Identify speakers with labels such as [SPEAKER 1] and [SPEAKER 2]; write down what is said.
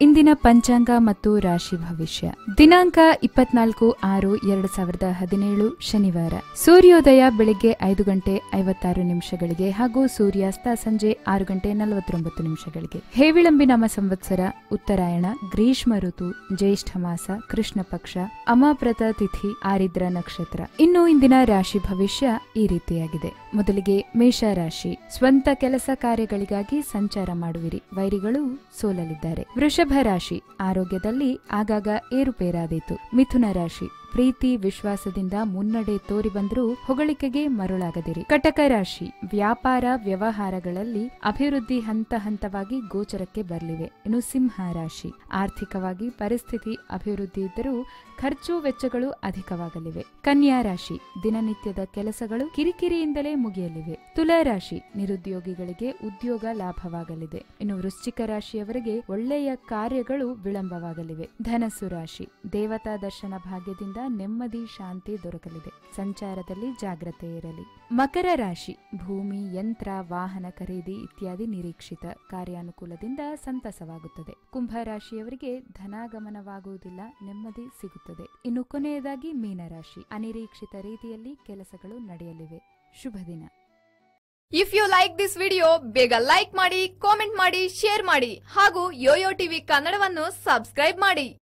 [SPEAKER 1] ಇಂದಿನ ಪಂಚಾಂಗ ಮತ್ತು ರಾಶಿ ಭವಿಷ್ಯ. ದಿನಾಂಕ ಇಪ್ಪತ್ನಾಲ್ಕು ಆರು ಎರಡು ಸಾವಿರದ ಹದಿನೇಳು ಶನಿವಾರ. ಸೂರ್ಯೋದಯ ಬೆಳಿಗ್ಗೆ ಐದು ಗಂಟೆ ಐವತ್ತಾರು ನಿಮಿಷಗಳಿಗೆ ಹಾಗೂ ಸೂರ್ಯಾಸ್ತ ಸಂಜೆ ಆರು ಗಂಟೆ ನಲವತ್ತೊಂಬತ್ತು ನಿಮಿಷಗಳಿಗೆ. ಹೇವಿಳಂಬಿ ನಮ್ಮ ಸಂವತ್ಸರ, ಉತ್ತರಾಯಣ, ಗ್ರೀಷ್ಮ ಋತು, ಜ್ಯೇಷ್ಠ ಮಾಸ, ಕೃಷ್ಣ ಪಕ್ಷ ಅಮಾಪ್ರತ ತಿಥಿ, ಆರಿದ್ರ ನಕ್ಷತ್ರ. ಇನ್ನು ಇಂದಿನ ರಾಶಿ ಭವಿಷ್ಯ ಈ ರೀತಿಯಾಗಿದೆ. ಮೊದಲಿಗೆ ಮೇಷ ರಾಶಿ. ಸ್ವಂತ ಕೆಲಸ ಕಾರ್ಯಗಳಿಗಾಗಿ ಸಂಚಾರ ಮಾಡುವಿರಿ. ವೈರಿಗಳು ಸೋಲಲಿದ್ದಾರೆ. ವೃಷಭ ರಾಶಿ ಆರೋಗ್ಯದಲ್ಲಿ ಆಗಾಗ ಏರುಪೇರಾದೀತು. ಮಿಥುನ ರಾಶಿ. ಪ್ರೀತಿ ವಿಶ್ವಾಸದಿಂದ ಮುನ್ನಡೆ ತೋರಿ ಬಂದರೂ ಹೊಗಳಿಕೆಗೆ ಮರುಳಾಗದಿರಿ. ಕಟಕ ರಾಶಿ, ವ್ಯಾಪಾರ ವ್ಯವಹಾರಗಳಲ್ಲಿ ಅಭಿವೃದ್ಧಿ ಹಂತ ಹಂತವಾಗಿ ಗೋಚರಕ್ಕೆ ಬರಲಿವೆ ಇನ್ನು ಸಿಂಹ ರಾಶಿ, ಆರ್ಥಿಕವಾಗಿ ಪರಿಸ್ಥಿತಿ ಅಭಿವೃದ್ಧಿ ಇದ್ದರೂ ಖರ್ಚು ವೆಚ್ಚಗಳು ಅಧಿಕವಾಗಲಿವೆ. ಕನ್ಯಾ ರಾಶಿ, ದಿನನಿತ್ಯದ ಕೆಲಸಗಳು ಕಿರಿಕಿರಿಯಿಂದಲೇ ಮುಗಿಯಲಿವೆ. ತುಲಾ ರಾಶಿ, ನಿರುದ್ಯೋಗಿಗಳಿಗೆ ಉದ್ಯೋಗ ಲಾಭವಾಗಲಿದೆ. ಇನ್ನು ವೃಶ್ಚಿಕ ರಾಶಿಯವರಿಗೆ ಒಳ್ಳೆಯ ಕಾರ್ಯಗಳು ವಿಳಂಬವಾಗಲಿವೆ. ಧನಸ್ಸು ರಾಶಿ, ದೇವತಾ ದರ್ಶನ ಭಾಗ್ಯದಿಂದ ನೆಮ್ಮದಿ, ಶಾಂತಿ ದೊರಕಲಿದೆ. ಸಂಚಾರದಲ್ಲಿ ಜಾಗ್ರತೆ ಇರಲಿ. ಮಕರ ರಾಶಿ, ಭೂಮಿ, ಯಂತ್ರ, ವಾಹನ ಖರೀದಿ ಇತ್ಯಾದಿ ನಿರೀಕ್ಷಿತ ಕಾರ್ಯಾನುಕೂಲದಿಂದ ಸಂತಸವಾಗುತ್ತದೆ. ಕುಂಭ ರಾಶಿಯವರಿಗೆ ಧನಾಗಮನವಾಗುವುದಿಲ್ಲ, ನೆಮ್ಮದಿ ಸಿಗುತ್ತದೆ. ಇನ್ನು ಕೊನೆಯದಾಗಿ ಮೀನರಾಶಿ ಅನಿರೀಕ್ಷಿತ ರೀತಿಯಲ್ಲಿ ಕೆಲಸಗಳು ನಡೆಯಲಿವೆ. ಶುಭ ದಿನ.
[SPEAKER 2] If you like this video ಬೇಗ ಲೈಕ್ ಮಾಡಿ ಕಾಮೆಂಟ್ ಮಾಡಿ ಶೇರ್ ಮಾಡಿ ಹಾಗೂ ಯೋಯೋ ಟಿವಿ ಕನ್ನಡವನ್ನು ಸಬ್ಸ್ಕ್ರೈಬ್ ಮಾಡಿ.